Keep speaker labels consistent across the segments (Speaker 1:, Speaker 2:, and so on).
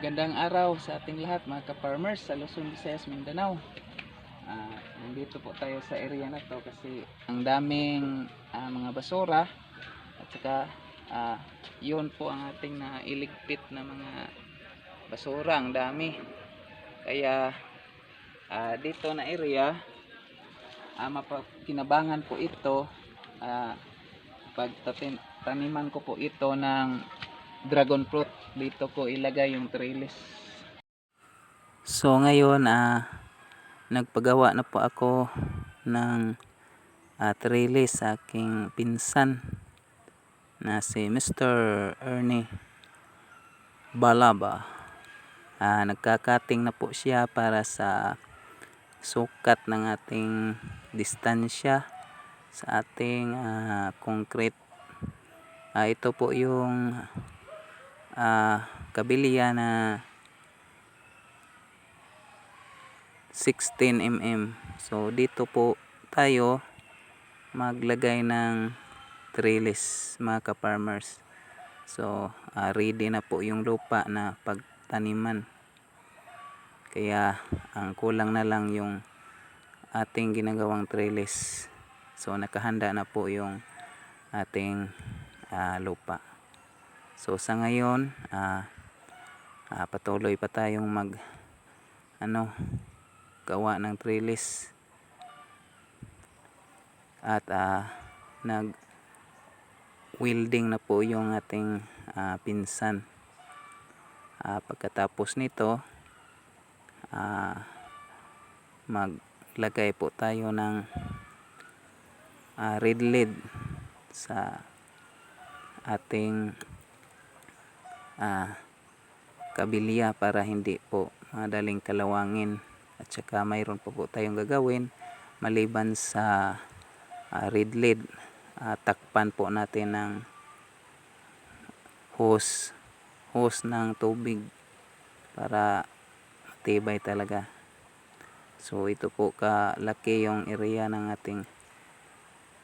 Speaker 1: Magandang araw sa ating lahat mga ka-farmers sa Luzon, Visayas, Mindanao. Ah, nandito po tayo sa area na to kasi ang daming ah, mga basura at saka ah, yun po ang ating nailigpit na mga basura, ang dami. Kaya ah, dito na area ah, mapakinabangan po ito ah, pagtatin taniman ko po ito ng dragon fruit. Dito ko ilagay yung trellis. So ngayon ah nagpagawa na po ako ng ah, trellis sa aking pinsan na si Mr. Ernie Balaba. Ah, nagkakating na po siya para sa sukat ng ating distansya sa ating ah, concrete. Ah, ito po yung ah, kabilya na 16 mm. So dito po tayo maglagay ng trellis mga ka-farmers. So ah, ready na po yung lupa na pagtaniman. Kaya ang kulang na lang yung ating ginagawang trellis. So nakahanda na po yung ating ah, lupa. So sa ngayon, ah, ah, patuloy pa tayong mag ano gawa ng trellis. At ah, nag welding na po yung ating ah, pinsan. Ah, pagkatapos nito, ah, maglagay po tayo ng ah, red lid sa ating ah, kabilya para hindi po madaling kalawangin. At saka mayroon po po tayong gagawin maliban sa ah, red lid ah, takpan po natin ng hose hose ng tubig para matibay talaga. So ito po kalaki yung area ng ating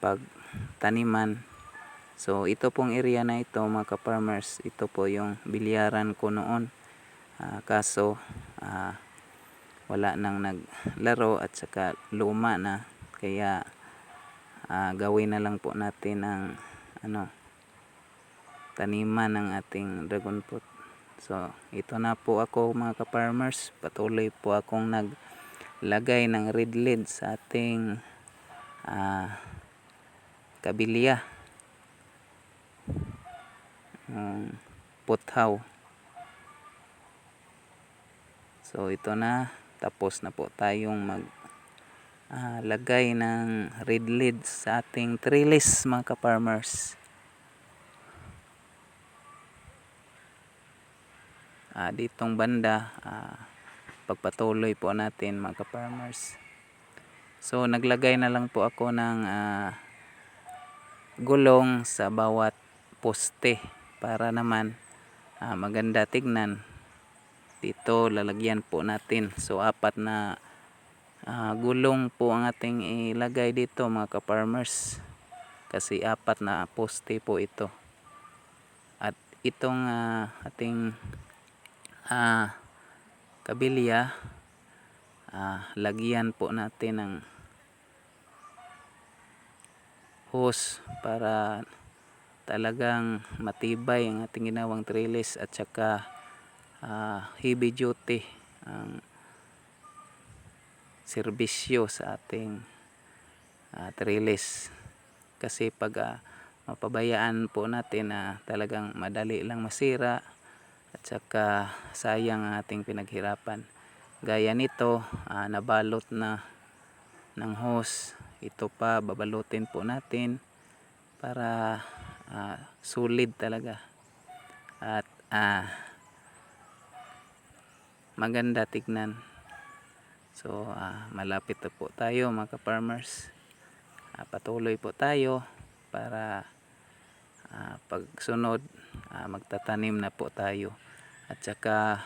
Speaker 1: pagtaniman So ito pong area na ito mga ka-farmers, ito po yung bilyaran ko noon. Ah, kaso ah, wala nang naglaro at saka luma na kaya ah, gawin na lang po natin ang ano taniman ng ating dragon fruit. So ito na po ako mga ka-farmers, patuloy po akong naglagay ng red lid sa ating ah, kabilya um, puthaw. So ito na. Tapos na po tayong mag ah, lagay ng red lid sa ating trellis mga ka-farmers. Ah, ditong banda ah, pagpatuloy po natin mga ka-farmers. So naglagay na lang po ako ng ah, gulong sa bawat poste para naman ah, maganda tignan. Dito lalagyan po natin. So apat na ah, gulong po ang ating ilagay dito mga ka-farmers. Kasi apat na poste po ito. At itong ah, ating ah, kabilya ah, lagyan po natin ng hose para talagang matibay ang ating ginawang trellis at saka ah, heavy duty ang serbisyo sa ating ah, trellis kasi pag ah, mapabayaan po natin na talagang madali lang masira at saka sayang ang ating pinaghirapan. Gaya nito ah, nabalot na ng hose. Ito pa babalutin po natin para ah, solid talaga. At ah, maganda tignan. So ah, malapit na po tayo mga farmers ah, patuloy po tayo para ah, pagsunod ah, magtatanim na po tayo. At saka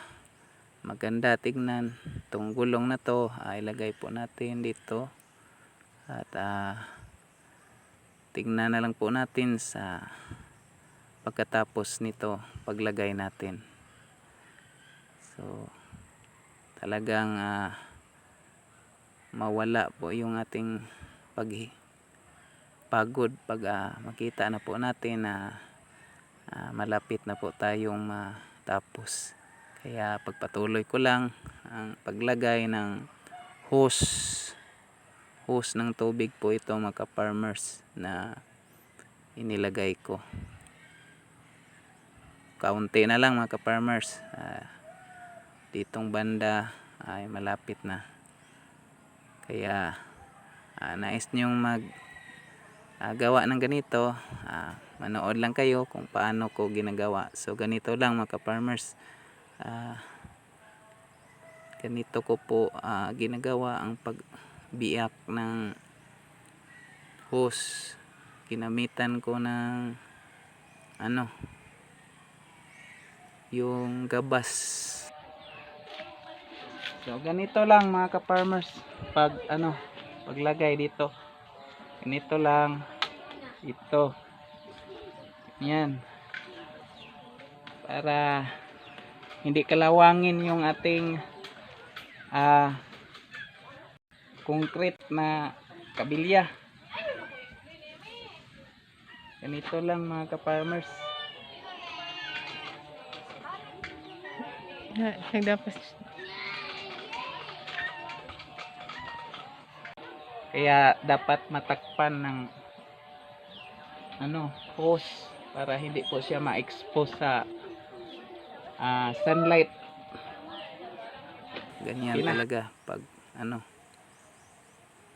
Speaker 1: maganda tignan. Itong gulong na to ah, ilagay po natin dito. At ah, tignan na lang po natin sa pagkatapos nito paglagay natin So talagang ah, mawala po yung ating pag pagod pag ah, makita na po natin na ah, malapit na po tayong matapos. Kaya pagpatuloy ko lang ang paglagay ng hose hose ng tubig po ito mga farmers na inilagay ko. Kaunti na lang mga farmers. Ah, ditong banda ay malapit na. Kaya ah, nais nyong mag ah, gawa ng ganito, ah, manood lang kayo kung paano ko ginagawa. So ganito lang mga farmers. Ah, ganito ko po ah, ginagawa ang pagbiyak ng hose. Ginamitan ko ng ano yung gabas. So ganito lang mga ka-farmers pag ano paglagay dito. Ganito lang ito. Yan. Para hindi kalawangin yung ating ah concrete na kabilya. Ganito lang mga ka-farmers.
Speaker 2: Na, nagdapas.
Speaker 1: Kaya dapat matakpan ng ano, hose para hindi po siya ma-expose sa ah, sunlight. Ganyan
Speaker 2: Pina-
Speaker 1: talaga pag ano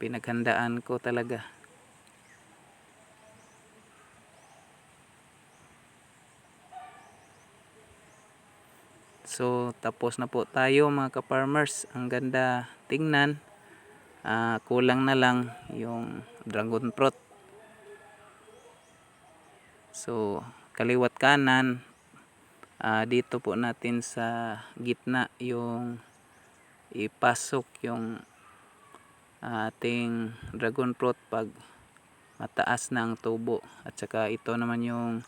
Speaker 1: pinaghandaan ko talaga. So tapos na po tayo mga ka-farmers. Ang ganda tingnan. Ah, kulang na lang yung dragon fruit. So kaliwat kanan ah, dito po natin sa gitna yung ipasok yung ating dragon fruit pag mataas na tubo. At saka ito naman yung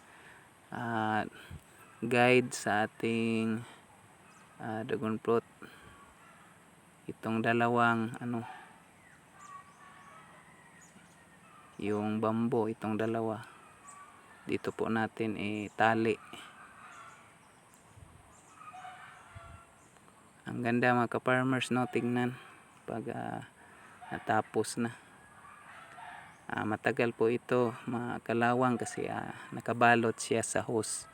Speaker 1: ah, guide sa ating ah, dragon fruit. Itong dalawang ano yung bambo itong dalawa. Dito po natin itali. Ang ganda mga ka-farmers no? Tingnan. Pag ah, natapos na. Ah, matagal po ito makalawang kasi ah, nakabalot siya sa hose.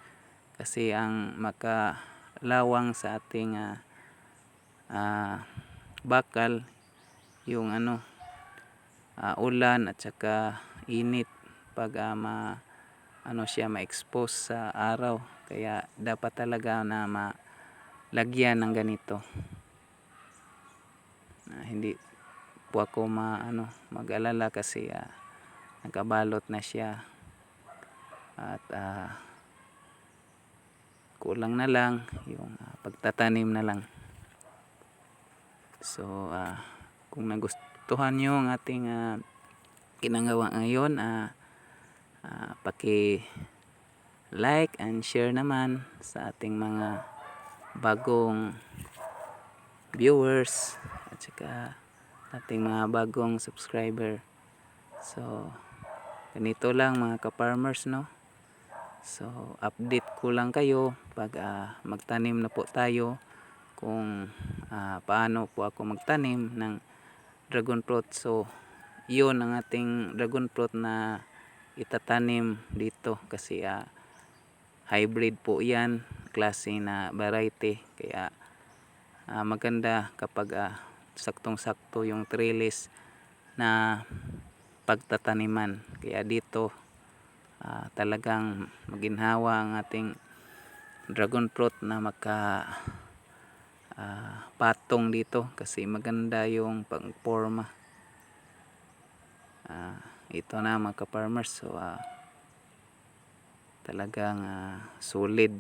Speaker 1: Kasi ang makalawang sa ating ah, ah, bakal yung ano ah, ulan at saka init pag ah, ma ano siya ma-expose sa araw. Kaya dapat talaga na malagyan ng ganito. Ah, hindi po ako ma ano mag-alala kasi ah, nakabalot na siya. At ah, kulang na lang yung ah, pagtatanim na lang. So ah, kung nagustuhan nyo ang ating ah, ginagawa ngayon ah, ah, paki like and share naman sa ating mga bagong viewers. At saka ating mga bagong subscriber. So ganito lang mga ka-farmers no? So update ko lang kayo pag ah, magtanim na po tayo. Kung ah, paano po ako magtanim ng dragon fruit. So yun ang ating dragon fruit na itatanim dito kasi ah, hybrid po yan. Klase na variety. Kaya ah, maganda kapag ah, saktong sakto yung trellis na pagtataniman. Kaya dito ah, talagang maginhawa ang ating dragon fruit na maka ah, patong dito kasi maganda yung pangporma. Ah, ito na mga ka-farmers so ah, talagang ah, solid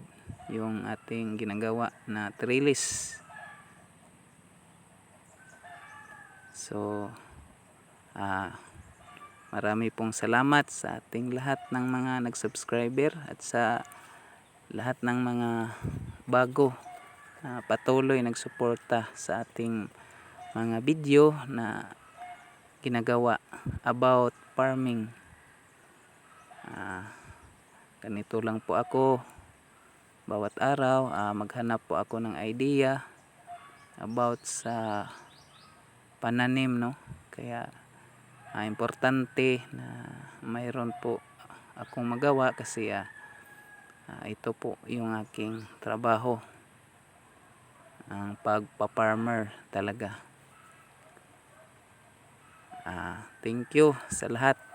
Speaker 1: yung ating ginagawa na trellis so ah, marami pong salamat sa ating lahat ng mga nag-subscriber at sa lahat ng mga bago ah, patuloy nagsuporta sa ating mga video na ginagawa about farming. Ah, ganito lang po ako bawat araw ah, maghanap po ako ng idea about sa pananim no? Kaya ah, importante na mayroon po akong magawa kasi ah, ah, ito po yung aking trabaho. Ang pagpa-farmer talaga. Ah, thank you sa lahat